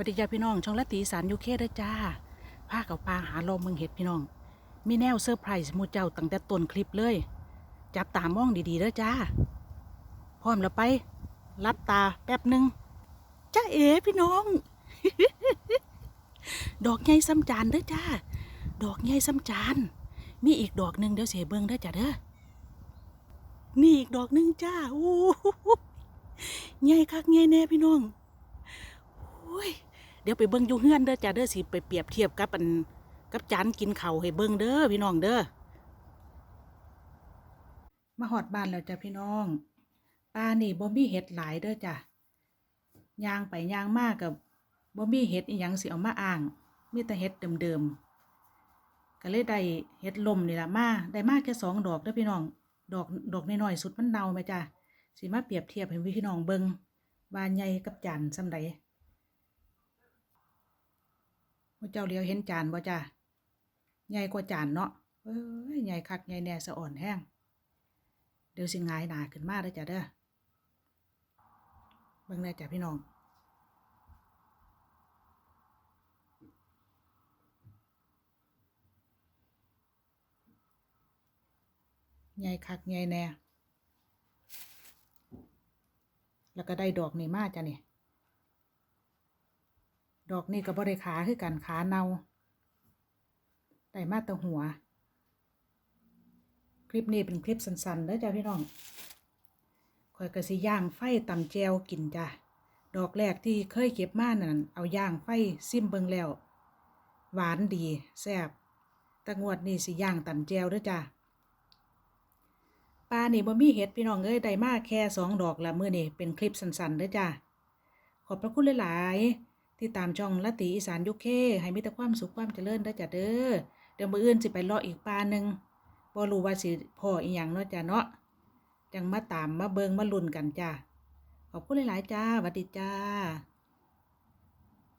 วัสดีจ้าพี่น้อง ช่องละตีสารยูเคเด้อจ้าพากับปลาหาลมเมืองเห็ดพี่น้อง มีแนวเซอร์ไพรส์มูเจ้าตั้งแต่ต้นคลิปเลย จับตามองดีๆเด้อจ้า พร้อมแล้วไป รับตาแป๊บหนึ่งจ้าเอ๋พี่น้อง ดอกใหญ่ซ้ำจานเด้อจ้า ดอกใหญ่ซ้ำจานมีอีกดอกหนึ่งเดี๋ยวเสียเบิ่งเด้อจ้าเด้อนี่อีกดอกหนึ่งจ้าโอ้โหใหญ่คักใหญ่แน่พี่น้อง ดี๋ยวไปเบิ่งอยู่เฮือนเด้อจ้าเด้อสิไปเปรียบเทียบกับอันกับจานกินข้าวให้เบิ่งเด้อพี่น้องเด้อมาหอดบ้านแล้วจ้ะพี่น้องป้านี่บ่มีเห็ดหลายเด้อจ้ะย่างไปย่างมากกับบ่มีเห็ดอีหยังสิเอามาอ่าง มีแต่เห็ดเดิมๆก็เลยได้เห็ดลมนี่ล่ะมาได้มากแค่สองดอกเด้อพี่น้อง ดอกดอกน้อยๆสุดมันเน่าไหมจ้ะสิมาเปรียบเทียบให้พี่น้องเบิ่งว่าใหญ่กับจานส่ำใดว่า เจ้าเลียวเห็นจานบ่จ้าใหญ่กว่าจานเนาะเอ้ยใหญ่คักใหญ่แน่สะอ่อนแห้งเดี๋ยวสิหงายหนาขึ้นมาเด้จ้ะเด้อเบิ่งได้จ้ะพี่น้องใหญ่คักใหญ่แน่ แล้วก็ได้ดอกนี่มาจ้ะนี่ ดอกนี่ก็บบริขาคือกันขาเนาได้มาต่หัว คลิปนี้เป็นคลิปสั้นๆเด้อจ้าพี่น้องข่อยก็สิย่างไฟตำแจวกินจ้ะดอกแรกที่เคยเก็บมานั่นเอาย่างไฟซิมเบิงแล้ว หวานดีแซ่บต่งวดนี้สิย่างตำแจวเด้อจ้ะปลานี่บ่มีเห็ดพี่น้องเอ้ยได้มาแค่สองดอกละมื้อนี้เป็นคลิปสั้นๆเด้อจ้ะขอบพระคุณหลายๆ ที่ตามช่องละตีอีสานยุคเคให้มีแต่ความสุขความเจริญได้จ้ะเด้อเดี๋ยวมื้ออื่นสิไปรออีกปลาหนึ่งบ่รู้ว่าสิพ่ออีหยังเนาะจ้ะเนาะจังมาตามมาเบิงมาลุ้นกันจ้าขอบคุณหลาย ๆ จ้าสวัสดีจ้า